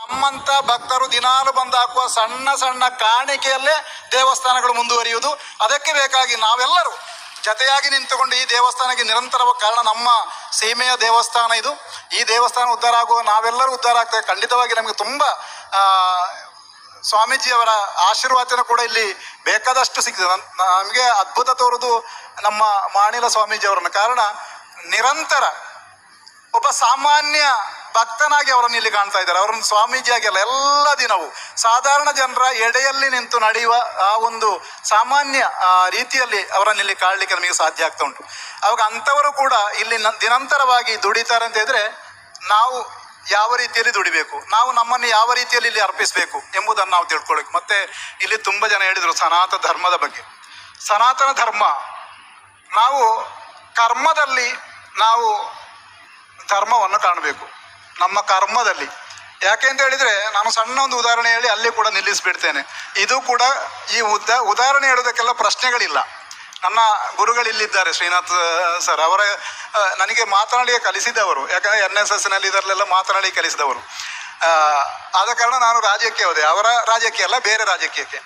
ನಮ್ಮಂತ ಭಕ್ತರು ದಿನಾಲು ಬಂದು ಹಾಕುವ ಸಣ್ಣ ಸಣ್ಣ ಕಾಣಿಕೆಯಲ್ಲೇ ದೇವಸ್ಥಾನಗಳು ಮುಂದುವರಿಯುವುದು. ಅದಕ್ಕೆ ಬೇಕಾಗಿ ನಾವೆಲ್ಲರೂ ಜತೆಯಾಗಿ ನಿಂತುಕೊಂಡು ಈ ದೇವಸ್ಥಾನಕ್ಕೆ ನಿರಂತರ ಕಾರಣ ನಮ್ಮ ಸೀಮೆಯ ದೇವಸ್ಥಾನ ಇದು. ಈ ದೇವಸ್ಥಾನ ಉದ್ಧಾರ ಆಗುವ ನಾವೆಲ್ಲರೂ ಉದ್ಧಾರ ಆಗ್ತದೆ ಖಂಡಿತವಾಗಿ ನಮಗೆ ತುಂಬ ಸ್ವಾಮೀಜಿಯವರ ಆಶೀರ್ವಾದನ ಕೂಡ ಇಲ್ಲಿ ಬೇಕಾದಷ್ಟು ಸಿಗ್ತದೆ. ನಮಗೆ ಅದ್ಭುತ ತೋರುದು ನಮ್ಮ ಮಾಣಿಲ ಸ್ವಾಮೀಜಿಯವರನ್ನು. ಕಾರಣ ನಿರಂತರ ಒಬ್ಬ ಸಾಮಾನ್ಯ ಭಕ್ತನಾಗಿ ಅವರನ್ನು ಇಲ್ಲಿ ಕಾಣ್ತಾ ಇದ್ದಾರೆ. ಅವರನ್ನು ಸ್ವಾಮೀಜಿಯಾಗಿ ಅಲ್ಲ ಎಲ್ಲ ದಿನವೂ. ಸಾಧಾರಣ ಜನರ ಎಡೆಯಲ್ಲಿ ನಿಂತು ನಡೆಯುವ ಆ ಒಂದು ಸಾಮಾನ್ಯ ರೀತಿಯಲ್ಲಿ ಅವರನ್ನು ಇಲ್ಲಿ ಕಾಣಲಿಕ್ಕೆ ನಮಗೆ ಸಾಧ್ಯ ಆಗ್ತಾ ಉಂಟು. ಅವಾಗ ಅಂಥವರು ಕೂಡ ಇಲ್ಲಿ ದಿನಂತರವಾಗಿ ದುಡಿತಾರೆ ಅಂತ ಹೇಳಿದ್ರೆ, ನಾವು ಯಾವ ರೀತಿಯಲ್ಲಿ ದುಡಿಬೇಕು? ನಾವು ನಮ್ಮನ್ನು ಯಾವ ರೀತಿಯಲ್ಲಿ ಇಲ್ಲಿ ಅರ್ಪಿಸಬೇಕು ಎಂಬುದನ್ನು ನಾವು ತಿಳ್ಕೊಳ್ಬೇಕು. ಮತ್ತೆ ಇಲ್ಲಿ ತುಂಬ ಜನ ಹೇಳಿದರು ಸನಾತನ ಧರ್ಮದ ಬಗ್ಗೆ. ಸನಾತನ ಧರ್ಮ, ನಾವು ಕರ್ಮದಲ್ಲಿ ನಾವು ಧರ್ಮವನ್ನು ಕಾಣಬೇಕು. ನಮ್ಮ ಕರ್ಮದಲ್ಲಿ. ಯಾಕೆ ಅಂತ ಹೇಳಿದ್ರೆ ನಾನು ಸಣ್ಣ ಒಂದು ಉದಾಹರಣೆ ಹೇಳಿ ಅಲ್ಲಿ ಕೂಡ ನಿಲ್ಲಿಸಿಬಿಡ್ತೇನೆ. ಇದು ಕೂಡ ಈ ಉದ್ದ, ಉದಾಹರಣೆ ಹೇಳೋದಕ್ಕೆಲ್ಲ ಪ್ರಶ್ನೆಗಳಿಲ್ಲ. ನನ್ನ ಗುರುಗಳು ಇಲ್ಲಿದ್ದಾರೆ, ಶ್ರೀನಾಥ್ ಸರ್. ಅವರ ನನಗೆ ಮಾತನಾಡಿ ಕಲಿಸಿದವರು. ಯಾಕಂದ್ರೆ ಎನ್ ಎಸ್ ಎಸ್ನಲ್ಲಿ ಇದರಲ್ಲೆಲ್ಲ ಮಾತನಾಡಿ ಕಲಿಸಿದವರು. ಆದ ಕಾರಣ ನಾನು ರಾಜ್ಯಕ್ಕೆ ಹೋದೆ. ಅವರ ರಾಜಕೀಯ ಅಲ್ಲ, ಬೇರೆ ರಾಜ್ಯಕ್ಕೆ